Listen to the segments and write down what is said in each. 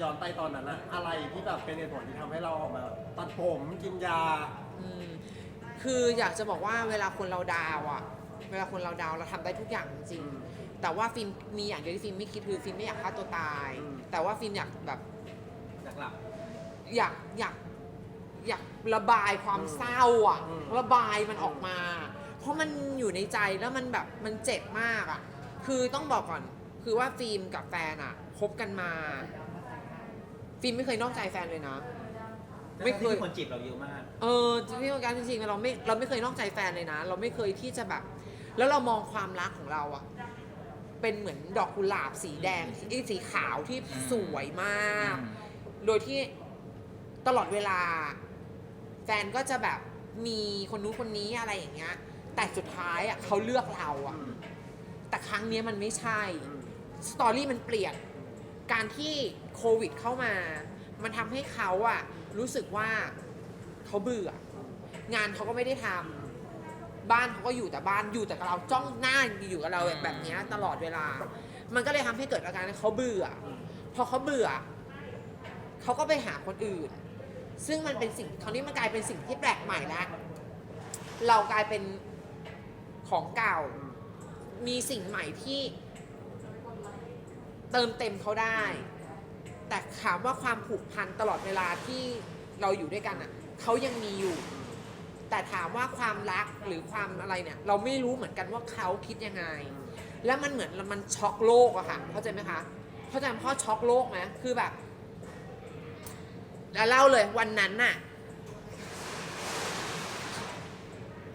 ย้อนไปตอนนั้นอะอะไรที่แบบเป็นเหตุผลที่ทำให้เราออกมาตัดผมกินยา อืมคืออยากจะบอกว่าเวลาคนเราดาวอะเวลาคนเราดาวเราทำได้ทุกอย่างจริงอืมๆแต่ว่าฟิล์มมีอย่างเดียวที่ฟิล์มไม่คิดคือฟิล์มไม่อยากฆ่าตัวตาย อืม แต่ว่าฟิล์มอยากแบบหลักหลักอยากอยากอยากระบายความเศร้าอะอืม ระบายมันออกมา เพราะมันอยู่ในใจแล้วมันแบบมันเจ็บมากอะคือต้องบอกก่อนคือว่าฟิล์มกับแฟนอะคบกันมา ฟิล์มไม่เคยนอกใจแฟนเลยนะ ไม่เคยที่คนจีบเราเยอะมาก เออที่การจริงๆเราไม่เราไม่เคยนอกใจแฟนเลยนะ เราไม่เคยที่จะแบบ แล้วเรามองความรักของเราอะเป็นเหมือนดอกกุหลาบสีแดงไอ้สีขาวที่สวยมาก โดยที่ตลอดเวลา แฟนก็จะแบบมีคนนู้นคนนี้อะไรอย่างเงี้ย แต่สุดท้ายอะเขาเลือกเราอะแต่ครั้งเนี้ยมันไม่ใช่ สตอรี่มันเปลี่ยน การที่โควิดเข้ามา มันทำให้เขาอะรู้สึกว่าเขาเบื่อ งานเขาก็ไม่ได้ทำบ้านเขาก็อยู่แต่บ้านอยู่แต่กับเราจ้องหน้าอยู่กับเราแบบเนี้ยตลอดเวลา มันก็เลยทำให้เกิดอาการเขาเบื่อ พอเขาเบื่อ เขาก็ไปหาคนอื่น ซึ่งมันเป็นสิ่งคราวนี้มันกลายเป็นสิ่งที่แปลกใหม่แล้วเรากลายเป็นของเก่า มีสิ่งใหม่ที่ เติมเต็มเขาได้ แต่ถามว่าความผูกพันตลอดเวลาที่เราอยู่ด้วยกันอะเขายังมีอยู่ แต่ถามว่าความรักหรือความอะไรเนี่ย เราไม่รู้เหมือนกันว่าเขาคิดยังไง แล้วมันเหมือนมันช็อกโลกอะค่ะเข้าใจไหมคะเข้าใจพ่อช็อกโลกไหมคือแบบแล้วเล่าเลยวันนั้นน่ะ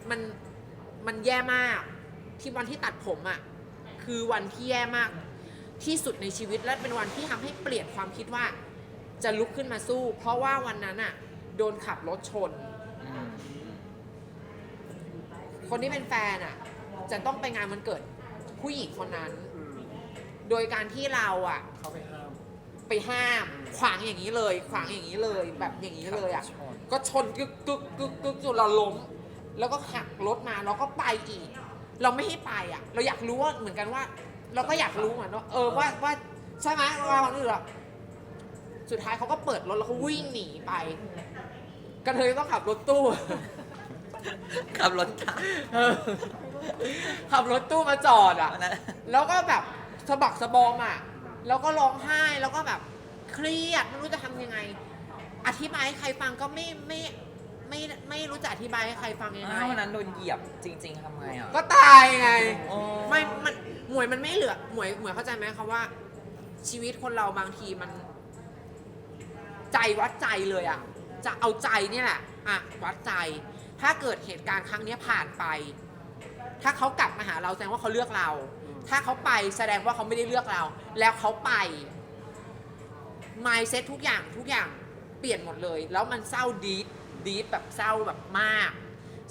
มันมันแย่มาก ที่วันที่ตัดผมอะคือวันที่แย่มาก ที่สุดในชีวิตและเป็นวันที่ทำให้เปลี่ยนความคิดว่า จะลุกขึ้นมาสู้ เพราะว่าวันนั้นอะโดนขับรถชน คนที่เป็นแฟนอะจะต้องไปงานวันเกิดผู้หญิงคนนั้น โดยการที่เราอะเขาไปห้ามไปห้ามขวางอย่างนี้เลย ขวางอย่างนี้เลยแบบอย่างนี้เลยอะก็ชนกึกกึกกึกกึกจนเราล้ม แล้วก็หักรถมาแล้วก็ไปอีก เราไม่ให้ไปอะ เราอยากรู้ว่าเหมือนกันว่า เราก็อยากรู้เหมือนว่าเออว่าว่าใช่ไหมว่าคนอื่นอะสุดท้ายเขาก็เปิดรถแล้วเขาวิ่งหนีไปกระเทยต้องขับรถตู้ ขับรถตามเออขับรถตู้มาจอดอะวันนั้นแล้วก็แบบสะบักสะบอมอะ แล้วก็ร้องไห้แล้วก็แบบเครียดไม่รู้จะทำยังไง อธิบายให้ใครฟังก็ไม่ไม่ไม่ไม่รู้จะอธิบายให้ใครฟังยังไงอ้าววันนั้นโดนเหยียบจริง ๆทำไงอะก็ตายไง โอ้ไม่มัน หมวยมันไม่เหลือหมวยหมวยเข้าใจไหมคะว่า ชีวิตคนเราบางทีมัน ใจวัดใจเลยอะจะเอาใจเนี่ยแหละอะวัดใจ ถ้าเกิดเหตุการณ์ครั้งเนี้ยผ่านไป ถ้าเขากลับมาหาเราแสดงว่าเขาเลือกเรา ถ้าเขาไปแสดงว่าเขาไม่ได้เลือกเรา แล้วเขาไป mindset ทุกอย่างทุกอย่างเปลี่ยนหมดเลย แล้วมันเศร้าดีดดีดแบบเศร้าแบบมาก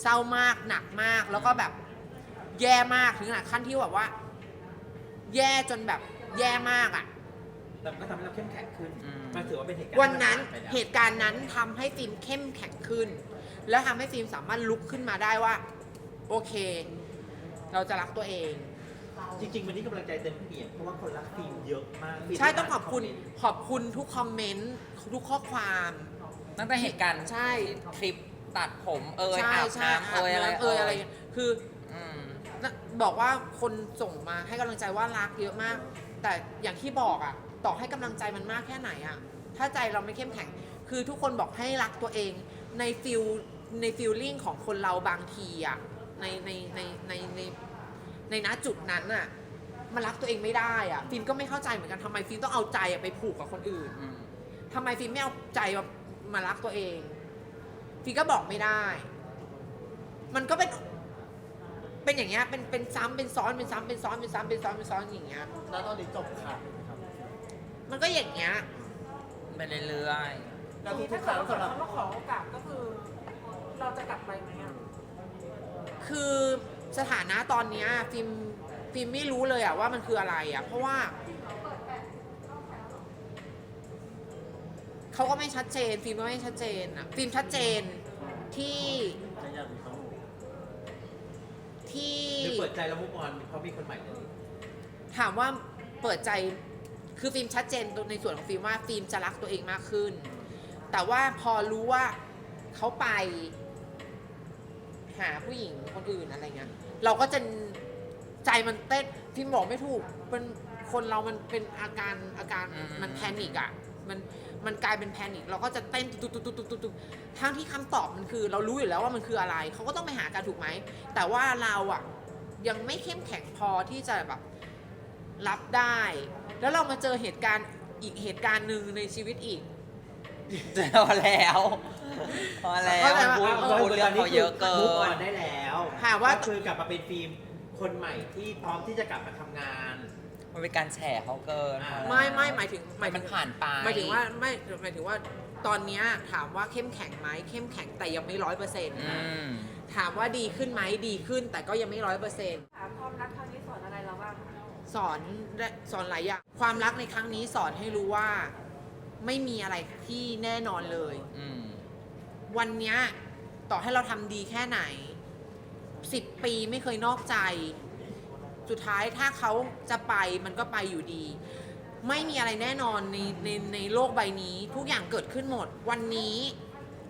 เศร้ามากหนักมากแล้วก็แบบแย่มากถึงขนาดขั้นที่แบบว่า แย่จนแบบแย่มากอะ่ะ แต่มันก็ทำให้เราเข้มแข็งขึ้น อืม มันถือว่าเป็นเหตุการณ์วันนั้นที่ผ่าไปแล้วเหตุการณ์นั้นทำให้ฟิล์มเข้มแข็งขึ้น แล้วทำให้ฟิล์มสามารถลุกขึ้นมาได้ว่า โอเค เราจะรักตัวเอง จริง ๆ วันนี้กำลังใจเต็มเปี่ยมเพราะว่าคนรักฟิล์มเยอะมากฟิล์มใช่ต้องขอบคุณเมนต์ขอบคุณทุกคอมเมนต์ทุกข้อความ ตั้งแต่เหตุการณ์ใช่คลิปตัดผมเอยใช่อาบใช่น้ำเอยอะไรเอยอะไร คืออืม บอกว่าคนส่งมาให้กำลังใจว่ารักเยอะมาก แต่อย่างที่บอกอะต่อให้กำลังใจมันมากแค่ไหนอะถ้าใจเราไม่เข้มแข็ง คือทุกคนบอกให้รักตัวเอง ในฟิลในฟิลลิ่งของคนเราบางทีอะในในในในในในณจุดนั้นอะมันรักตัวเองไม่ได้อะฟิล์มก็ไม่เข้าใจเหมือนกันทำไมฟิล์มต้องเอาใจอะไปผูกกับคนอื่นอืมทำไมฟิล์มไม่เอาใจมามารักตัวเอง ฟิล์มก็บอกไม่ได้ มันก็เป็น เป็นอย่างเงี้ยเป็นเป็นซ้ำเป็นซ้อนเป็นซ้ำเป็นซ้อนเป็นซ้ำเป็นซ้อนเป็นซ้อนอย่างเงี้ย แล้วตอนนี้จบข่าวไหมครับมันก็อย่างเงี้ย ไปเรื่อยแล้วทีทุถ้ากๆคเกิรั้ดงว่าสำหรับเขามาขอโอกาสก็คือ เราจะกลับไปไหมอะคือสถานะตอนเนี้ยฟิล์มฟิล์มไม่รู้เลยอะว่ามันคืออะไรอะเพราะว่าเขาก็ไม่ชัดเจน ฟิล์มก็ไม่ชัดเจนอะฟิล์มชัดเจนที่ จะอยากมีข้อมูล ที่ หรือเปิ ดใจแล้วมุกออนเพราะมีคนใหม่เลยถามว่าเปิดใจคือฟิล์มชัดเจนในส่วนของฟิล์มว่าฟิล์มจะรักตัวเองมากขึ้น แต่ว่าพอรู้ว่าเขาไปหาผู้หญิงคนอื่นอะไรเงี้ยเราก็จะใจมันเต้นฟิล์มบอกไม่ถูกเป็นคนเรามันเป็นอาการอาการมันแพนิกอะมันมันกลายเป็นแพนิคเราก็จะเต้นตุบตุบตุบตุบตุบตุบทั้งที่คำตอบมันคือ เรารู้อยู่แล้วว่ามันคืออะไร เขาก็ต้องไปหากันถูกไหม แต่ว่าเราอะ ยังไม่เข้มแข็งพอที่จะแบบรับได้ แล้วเรามาเจอเหตุการณ์อีกเหตุการณ์หนึ่งในชีวิตอีก พอแล้วพอแล้วเข้าใจปะ พูดพูดเรื่องเขาเยอะเกิมุกออนนได้แล้วถามว่า ก็คือกลับมาเป็นฟิล์มคนใหม่ที่พร้อมที่จะกลับมาทำงาน มันเป็นการแฉเขาเกินอ่าไม่ไม่หมายถึงหมายมัถึนง ผ่านไป หมายถึงว่าไม่หมายถึงว่าตอนเนี้ยถามว่าเข้มแข็งไหมเข้มแข็งแต่ยังไม่ร้อยเปอร์เซ็นต์อืม ถามว่าดีขึ้นไหมดีขึ้น แต่ก็ยังไม่ร้อยเปอร์เซ็นต์ถามความรักครั้งนี้สอนอะไรเราบ้างสอนและสอนหลายอย่างความรักในครั้งนี้สอนให้รู้ว่า ไม่มีอะไรที่แน่นอนเลย อืมวันเนี้ยต่อให้เราทำดีแค่ไหนสิบปีไม่เคยนอกใจ สุดท้ายถ้าเขาจะไปมันก็ไปอยู่ดี ไม่มีอะไรแน่นอนในในในโลกใบนี้ ทุกอย่างเกิดขึ้นหมด วันนี้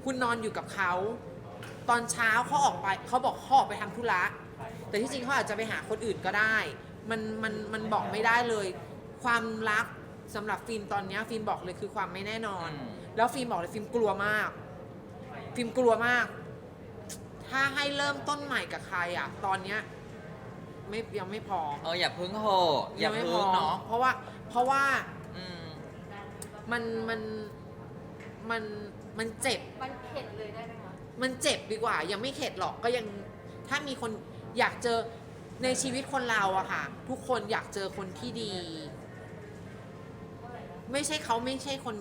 คุณนอนอยู่กับเขา ตอนเช้าเขาออกไปเขาบอกเขาออกไปทำธุระ แต่ที่จริงเขาอาจจะไปหาคนอื่นก็ได้ มันมันมันบอกไม่ได้เลย ความรักสำหรับฟิล์มตอนเนี้ยฟิล์มบอกเลยคือความไม่แน่นอน อืม แล้วฟิล์มบอกเลยฟิล์มกลัวมาก ฟิล์มกลัวมาก ถ้าให้เริ่มต้นใหม่กับใครอะ ตอนเนี้ยไม่ยังไม่พอเอออย่าพึ่งโหอย่าไม่พึ่งเนาะเพราะว่า เพราะว่าอืม มันมันมันมันเจ็บ มันเข็ดเลยได้ไหมคะ มันเจ็บดีกว่า ยังไม่เข็ดหรอกก็ยังถ้ามีคนอยากเจอในชีวิตคนเราอะค่ะ ทุกคนอยากเจอคนที่ดี ไม่ใช่เขาไม่ใช่คน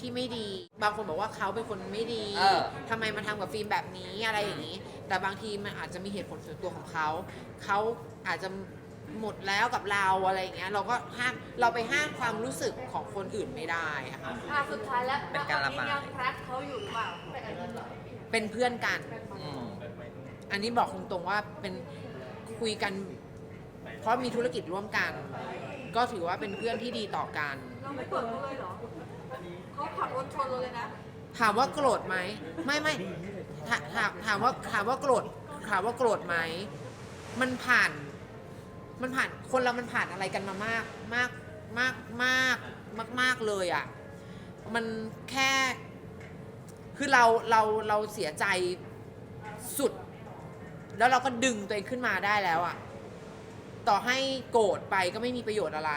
ที่ไม่ดี บางคนบอกว่าเขาเป็นคนไม่ดีเออ ทำไมมาทำกับฟิล์มแบบนี้อะไรอย่างนี้ แต่บางทีมันอาจจะมีเหตุผลส่วนตัวของเขา เขาอาจจะหมดแล้วกับเราอะไรอย่างเงี้ย เราก็ห้ามเราไปห้ามความรู้สึกของคนอื่นไม่ได้อะค่ะ อะสุดท้ายแล้วเป็นการระบายยังรักเขาอยู่หรือเปล่าเป็น เพื่อนกัน อืมอันนี้บอกตรงๆว่าเป็นคุยกัน เพราะมีธุรกิจร่วมกัน ก็ถือว่าเป็นเพื่อนที่ดีต่อกัน เราไม่โกรธเขาเลยเหรอเขาขับรถชนเราเลยนะ ถามว่าโกรธไหมไม่ไม่ถาถามถามว่าถามว่าโกรธถามว่าโกรธไหมมันผ่าน มันผ่านคนเรามันผ่านอะไรกันมามาก มากมากมากมากมากเลยอะ่ะ มันแค่ คือเราเราเราเสียใจสุด แล้วเราก็ดึงตัวเองขึ้นมาได้แล้วอะ่ะต่อให้โกรธไปก็ไม่มีประโยชน์อะไร